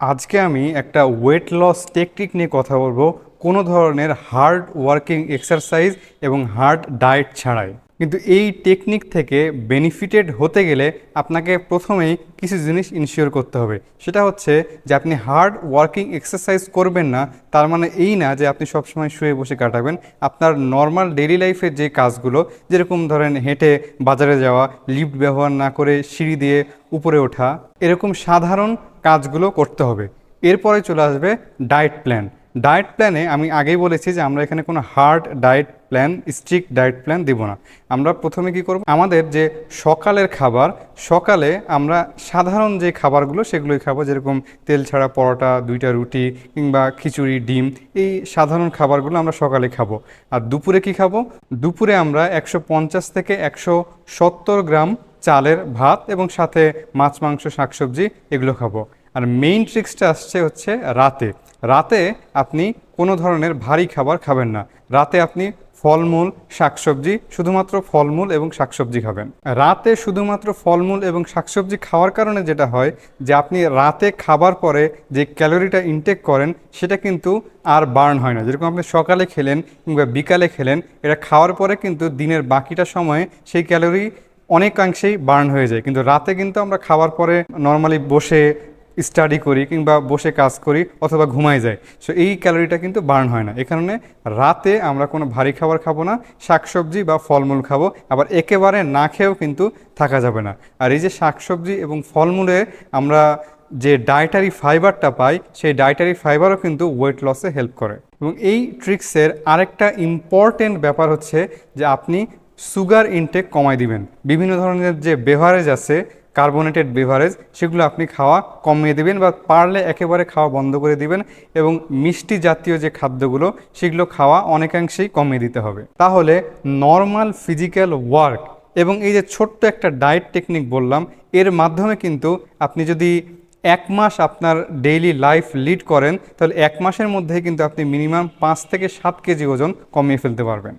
আজকে আমি একটা ওয়েট লস টেকনিক নিয়ে কথা বলব, কোনো ধরনের হার্ড ওয়ার্কিং এক্সারসাইজ এবং হার্ড ডায়েট ছাড়াই। কিন্তু এই টেকনিক থেকে বেনিফিটেড হতে গেলে আপনাকে প্রথমেই কিছু জিনিস ইনশিওর করতে হবে। সেটা হচ্ছে যে আপনি হার্ড ওয়ার্কিং এক্সারসাইজ করবেন না, তার মানে এই না যে আপনি সবসময় শুয়ে বসে কাটাবেন। আপনার নর্মাল ডেইলি লাইফের যে কাজগুলো, যেরকম ধরেন হেঁটে বাজারে যাওয়া লিফট ব্যবহার না করে সিঁড়ি দিয়ে উপরে ওঠা, এরকম সাধারণ কাজগুলো করতে হবে। এরপরে চলে আসবে ডায়েট প্ল্যান। ডায়েট প্ল্যানে আমি আগেই বলেছি যে আমরা এখানে কোনো hard diet plan, strict diet plan দিব না। আমরা প্রথমে কি করব? আমাদের যে সকালের খাবার, সকালে আমরা সাধারণ যে খাবারগুলো সেগুলোই খাব। যেরকম তেল ছাড়া পরোটা, দুইটা রুটি কিংবা খিচুড়ি, ডিম, এই সাধারণ খাবারগুলো আমরা সকালে খাব। আর দুপুরে কি খাব? দুপুরে আমরা একশো পঞ্চাশ থেকে একশো সত্তর গ্রাম চালের ভাত এবং সাথে মাছ, মাংস, শাকসবজি এগুলো খাব। আর মেইন ট্রিক্সটা আসছে হচ্ছে রাতে। রাতে আপনি কোনো ধরনের ভারী খাবার খাবেন না। রাতে আপনি ফলমূল, শাকসবজি, শুধুমাত্র ফলমূল এবং শাকসবজি খাবেন। রাতে শুধুমাত্র ফলমূল এবং শাকসবজি খাওয়ার কারণে যেটা হয় যে আপনি রাতে খাবার পরে যে ক্যালোরিটা ইনটেক করেন, সেটা কিন্তু আর বার্ন হয় না। যেরকম আপনি সকালে খেলেন কিংবা বিকালে খেলেন, এটা খাওয়ার পরে কিন্তু দিনের বাকিটা সময়ে সেই ক্যালোরি অনেকাংশেই বার্ন হয়ে যায়। কিন্তু রাতে কিন্তু আমরা খাওয়ার পরে নর্মালি বসে স্টাডি করি কিংবা বসে কাজ করি অথবা ঘুমাই যায় সো এই ক্যালোরিটা কিন্তু বার্ন হয় না। এ কারণে রাতে আমরা কোনো ভারী খাবার খাব না, শাকসবজি বা ফলমূল খাব। আবার একেবারে না খেয়েও কিন্তু থাকা যাবে না। আর এই যে শাকসবজি এবং ফলমূলে আমরা যে ডায়েটারি ফাইবারটা পাই, সেই ডায়েটারি ফাইবারও কিন্তু ওয়েট লসে হেল্প করে। এবং এই ট্রিক্সের আরেকটা ইম্পর্টেন্ট ব্যাপার হচ্ছে যে আপনি সুগার ইনটেক কমাই দিবেন। বিভিন্ন ধরনের যে বেভারেজ আছে কার্বোনেটেড বেভারেজ সেগুলো আপনি খাওয়া কমিয়ে দিবেন বা পারলে একেবারে খাওয়া বন্ধ করে দিবেন এবং মিষ্টি জাতীয় যে খাদ্যগুলো, সেগুলো খাওয়া অনেকাংশেই কমিয়ে দিতে হবে। তাহলে নর্মাল ফিজিক্যাল ওয়ার্ক এবং এই যে ছোট্ট একটা ডায়েট টেকনিক বললাম, এর মাধ্যমে কিন্তু আপনি যদি এক মাস আপনার ডেইলি লাইফ লিড করেন, তাহলে এক মাসের মধ্যে কিন্তু আপনি মিনিমাম পাঁচ থেকে সাত কেজি ওজন কমিয়ে ফেলতে পারবেন।